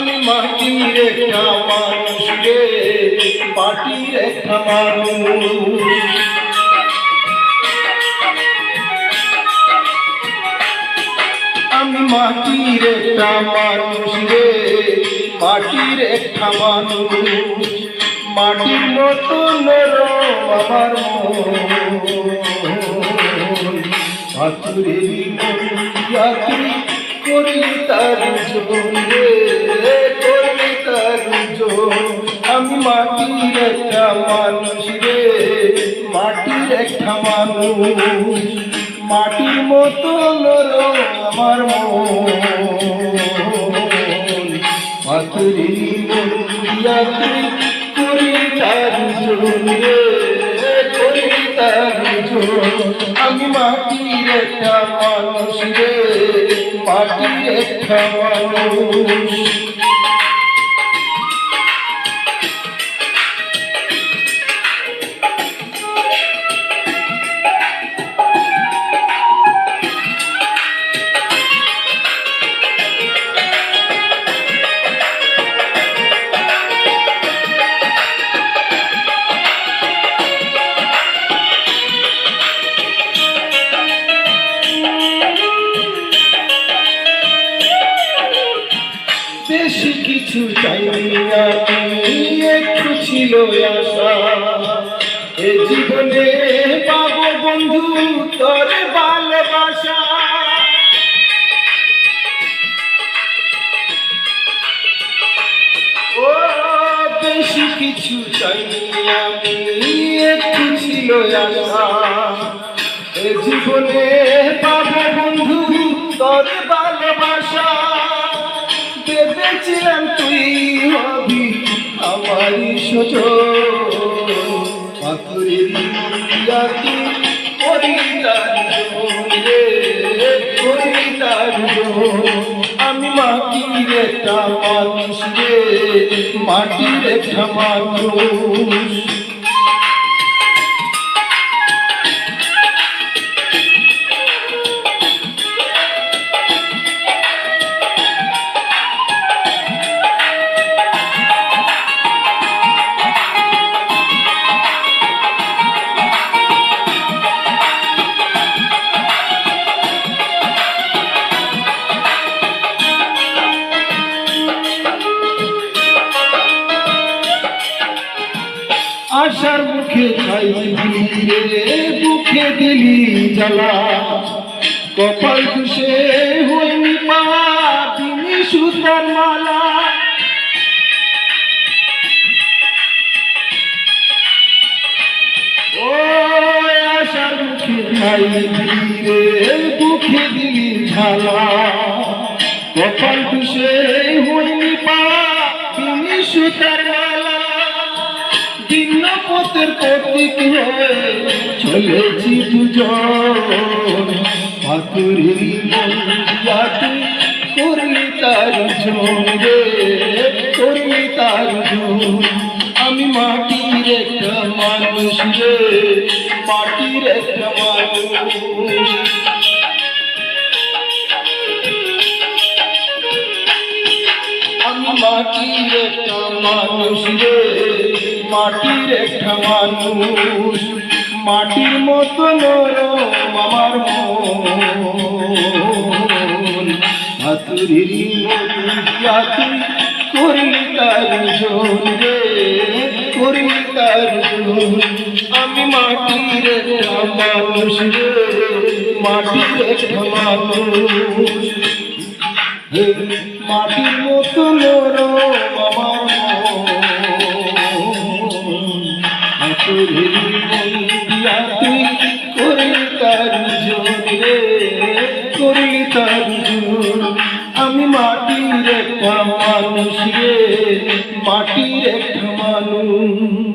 মাটির একটা মানুষ রে মাটির একটা মানুষ। আমি মাটির একটা মানুষ রে মাটির একটা মানুষ। মাটির মতো আমার মন। পাথরেরই মন করলি তার জন রে তার জন আমি মাটির একটা মানুষ রে, মাটির একটা মানুষ। মাটির মতো নরম আমার মন। পাথরেরই মন দিয়া তুই আমি মাটির একটা মানুষ রে মাটির একটা মানুষ। কিছু আমি একটু ছিল আশা এ জীবনে পাবো বন্ধু, তোর ভালোবাসা। ও, বেশি কিছু আমি একটু ছিল আশা এ জীবনে পাবো বন্ধু, তোর ভালোবাসা। আমারই সজ পাথরের মন্দিরা তুই করিতার রে করিতার আমি মাটির একটা মানুষ রে, মাটির একটা মানুষ। আশার মুখে রে বুকে দিলি জ্বালা। কপাল খুশে হইনি পা তিনি সুতার মালা। ও মুখে দিলি ঝালা খুশে হইনি পা সুতার পথের প্রতীক হয়ে চলেছি দুজন। পাথরের মন্দিরা তুই করলি তার জন রে করলি তার আমি মাটির একটা মানুষ রে, মাটির একটা মানুষ। আমি মাটির একটা মানুষ রে। মাটির একটা মানুষ, মাটির মতো নরম আমার হাতুরির তুই করলি তার রে, করলি তার আমি মাটির একটা মানুষ রে, মাটির একটা মানুষ। মাটির মতো নরম আমার তুই করলি তার রে করলি তার আমি মাটির একটা মানুষ রে মাটির একটা মানুষ।